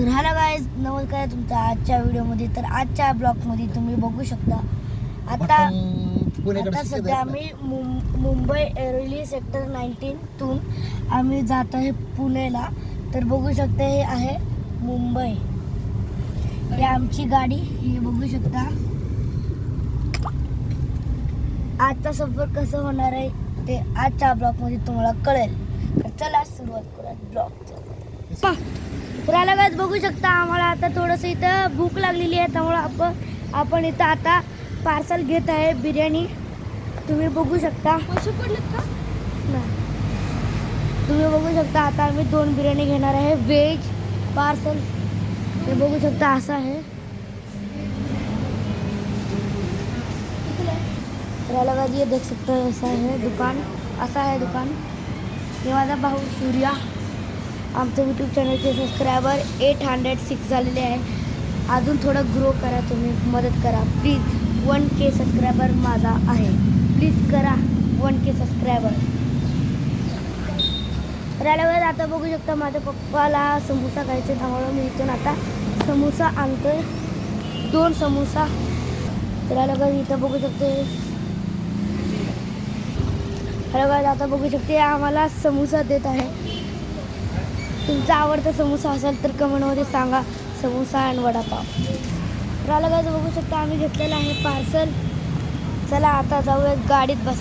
तर ह्याला काय नमस्कार तुमचा आजच्या व्हिडिओमध्ये. तर आजच्या ब्लॉगमध्ये तुम्ही बघू शकता आता आता सध्या आम्ही मुं- मुंबई एरोली सेक्टर नाईन्टीनतून आम्ही जात आहे पुणेला. तर बघू शकता हे आहे मुंबई. ही आमची गाडी ही बघू शकता. आजचा सफर कसं होणार आहे ते आजच्या ब्लॉगमध्ये तुम्हाला कळेल. तर चला सुरुवात करूया ब्लॉगचं. तर आला काय बघू शकता आम्हाला. आता थोडंसं इथं भूक लागलेली आहे त्यामुळं आपण आपण इथं आता पार्सल घेत आहे बिर्याणी. तुम्ही बघू शकता. पैसे पडलेत का? नाही. तुम्ही बघू शकता आता आम्ही दोन बिर्याणी घेणार आहे. व्हेज पार्सल हे बघू शकता असं आहे. ये देख सकते हो ऐसा है दुकान. असा आहे दुकान. हे माझा भाऊ सूर्या. आमचं यूट्यूब चॅनलचे सबस्क्रायबर एट हंड्रेड सिक्स झालेले आहे अजून थोडं ग्रो करा तुम्ही मदत करा. प्लीज वन के सबस्क्रायबर माझा आहे. प्लीज करा वन के सबस्क्रायबर राहिल्यावर आता बघू शकता माझ्या पप्पाला समोसा खायचे त्यामुळं मी इथून आता समोसा आणतोय. दोन समोसा. राहिल्यावर इथं बघू शकते. राहिल्यावर आता बघू शकते आम्हाला समोसा देत आहे. तुमचा आवडता समोसा असेल तर कमेंटमध्ये सांगा. समोसा अँड वडापाव. राहिल्यावर बघू शकता आम्ही घेतलेला आहे पार्सल चला आता जाऊया गाडीत बस